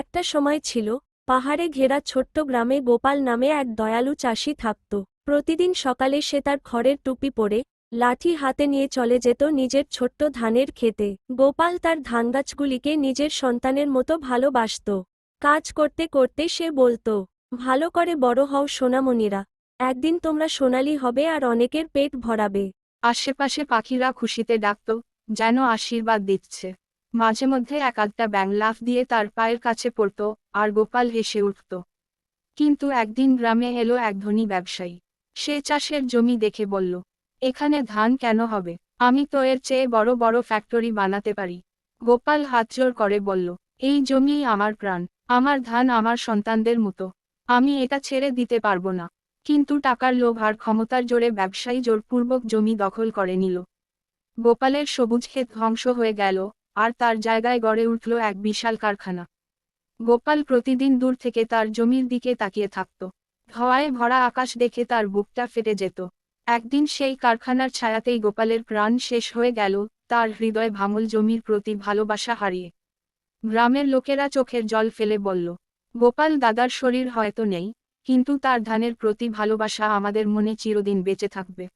একটা সময় ছিল, পাহাড়ে ঘেরা ছোট্ট গ্রামে গোপাল নামে এক দয়ালু চাষি থাকত। প্রতিদিন সকালে সে তার খড়ের টুপি পরে, লাঠি হাতে নিয়ে চলে যেত নিজের ছোট্ট ধানের খেতে গোপাল তার ধানগাছগুলিকে নিজের সন্তানের মতো ভালোবাসত। কাজ করতে করতে সে বলতো, ভালো করে বড় হও সোনামণিরা, একদিন তোমরা সোনালি হবে আর অনেকের পেট ভরাবে। আশেপাশে পাখিরা খুশিতে ডাকত, যেন আশীর্বাদ দিচ্ছে। মাঝে মধ্যে এক আধটা ব্যাং লাফ দিয়ে তার পায়ের কাছে পড়ত আর গোপাল হেসে উঠত। কিন্তু একদিন গ্রামে এলো এক ধনী ব্যবসায়ী। সে চাষের জমি দেখে বলল, এখানে ধান কেন হবে? আমি তো এর চেয়ে বড় বড় ফ্যাক্টরি বানাতে পারি। গোপাল হাতজোর করে বলল, এই জমিই আমার প্রাণ, আমার ধান আমার সন্তানদের মতো। আমি এটা ছেড়ে দিতে পারব না। কিন্তু টাকার লোভ আর ক্ষমতার জোরে ব্যবসায়ী জোরপূর্বক জমি দখল করে নিল। গোপালের সবুজ ক্ষেত ধ্বংস হয়ে গেল আর তার জায়গায় গড়ে উঠল এক বিশাল কারখানা। গোপাল প্রতিদিন দূর থেকে তার জমির দিকে তাকিয়ে থাকত। ধোঁয়ায় ভরা আকাশ দেখে তার বুকটা ফেটে যেত। একদিন সেই কারখানার ছায়াতেই গোপালের প্রাণ শেষ হয়ে গেল, তার হৃদয় ভাঙল জমির প্রতি ভালোবাসা হারিয়ে। গ্রামের লোকেরা চোখের জল ফেলে বলল, গোপাল, দাদার শরীর হয়তো নেই, কিন্তু তার ধানের প্রতি ভালোবাসা আমাদের মনে চিরদিন বেঁচে থাকবে।